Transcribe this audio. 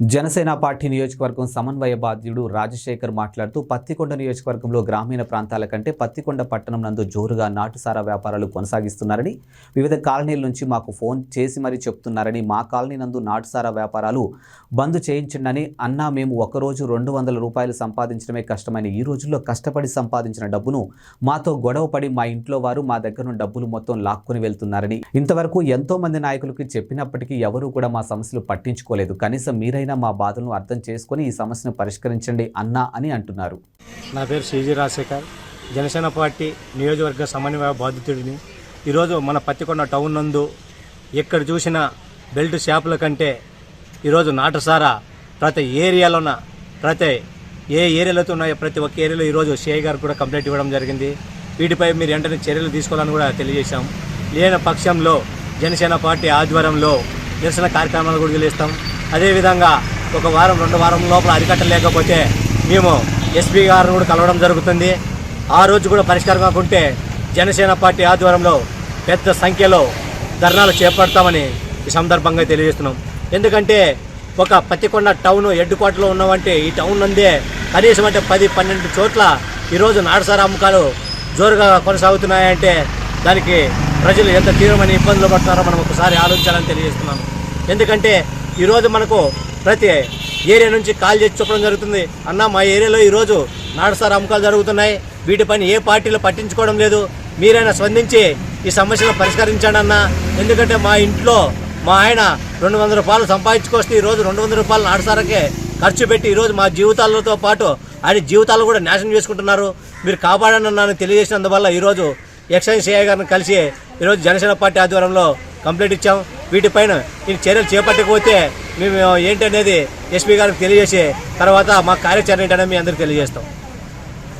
Janasena party నియోజకవర్గం సమన్వయ బాధ్యుడు రాజశేఖర్ మాట్లాడుతూ పత్తికొండ నియోజకవర్గంలో గ్రామీణ ప్రాంతాల కంటే పత్తికొండ పట్టణం నందు జోరుగా నాటుసారా వ్యాపారాలు కొనసాగిస్తున్నారని వివిధ కాలనీల నుంచి మాకు ఫోన్ చేసి మరీ చెప్తున్నారని మా కాలనీ నందు నాటుసారా వ్యాపారాలు బంద్ చేయించండి అన్నా మేము ఒకరోజు రెండు వందల రూపాయలు సంపాదించడమే కష్టమైన ఈ రోజుల్లో కష్టపడి సంపాదించిన డబ్బును మాతో గొడవపడి మా ఇంట్లో వారు మా దగ్గర ఉన్న డబ్బులు మొత్తం లాక్కుని వెళ్తున్నారని ఇంతవరకు ఎంతో మంది నాయకులకి చెప్పినప్పటికీ ఎవరూ కూడా మా సమస్యలు పట్టించుకోలేదు. కనీసం మీరైనా మా బాధలను అర్థం చేసుకొని ఈ సమస్యను పరిష్కరించండి అన్నా అని అంటున్నారు. నా పేరు శ్రీజీ రాజశేఖర్. జనసేన పార్టీ నియోజకవర్గ సమన్వయ బాధితుడిని. ఈరోజు మన పత్తికొండ టౌన్ నందు ఎక్కడ చూసిన బెల్ట్ షాపుల కంటే ఈరోజు నాటసారా ప్రతి ఏరియాలోన ప్రతి ఏ ఏరియాలతో ఉన్నాయో ప్రతి ఒక్క ఏరియాలో ఈరోజు సిఐ గారు కూడా కంప్లైంట్ ఇవ్వడం జరిగింది. వీటిపై మీరు వెంటనే చర్యలు తీసుకోవాలని కూడా తెలియజేశాం. లేని పక్షంలో జనసేన పార్టీ ఆధ్వర్యంలో నిరసన కార్యక్రమాలు కూడా తెలియస్తాం అదేవిధంగా ఒక వారం రెండు వారం లోపల అరికట్టలేకపోతే మేము ఎస్పీ గారిని కూడా కలవడం జరుగుతుంది. ఆ రోజు కూడా పరిష్కారం కాకుంటే జనసేన పార్టీ ఆధ్వర్యంలో పెద్ద సంఖ్యలో ధర్నాలు చేపడతామని ఈ సందర్భంగా తెలియజేస్తున్నాం. ఎందుకంటే ఒక పత్తికొండ టౌన్ హెడ్ క్వార్టర్లో ఉన్నామంటే ఈ టౌన్ నందే కనీసం అంటే పది పన్నెండు చోట్ల ఈరోజు నాడసార అమ్మకాలు జోరుగా కొనసాగుతున్నాయంటే దానికి ప్రజలు ఎంత తీవ్రమైన ఇబ్బందులు పడుతున్నారో మనం ఒకసారి ఆలోచించాలని తెలియజేస్తున్నాం. ఎందుకంటే ఈరోజు మనకు ప్రతి ఏరియా నుంచి కాల్ చేసి చెప్పడం జరుగుతుంది. అన్న మా ఏరియాలో ఈరోజు నాటుసార అమ్మకాలు జరుగుతున్నాయి. వీటిపైన ఏ పార్టీలు పట్టించుకోవడం లేదు. మీరైనా స్పందించి ఈ సమస్యను పరిష్కరించండి అన్న. ఎందుకంటే మా ఇంట్లో మా ఆయన రెండు వందల రూపాయలు సంపాదించుకొస్తే ఈరోజు రెండు వందల రూపాయలు నాడసారకే ఖర్చు పెట్టి ఈరోజు మా జీవితాలతో పాటు ఆయన జీవితాలు కూడా నాశనం చేసుకుంటున్నారు. మీరు కాపాడని నన్ను తెలియజేసినందువల్ల ఈరోజు ఎక్సైజ్ సిఐ గారిని కలిసి ఈరోజు జనసేన పార్టీ ఆధ్వర్యంలో కంప్లైంట్ ఇచ్చాం. వీటిపైన ఈ చర్యలు చేపట్టకపోతే మేము ఏంటనేది ఎస్పీ గారికి తెలియజేసి తర్వాత మా కార్యాచరణ ఏంటనేది మీ అందరికీ తెలియజేస్తాం.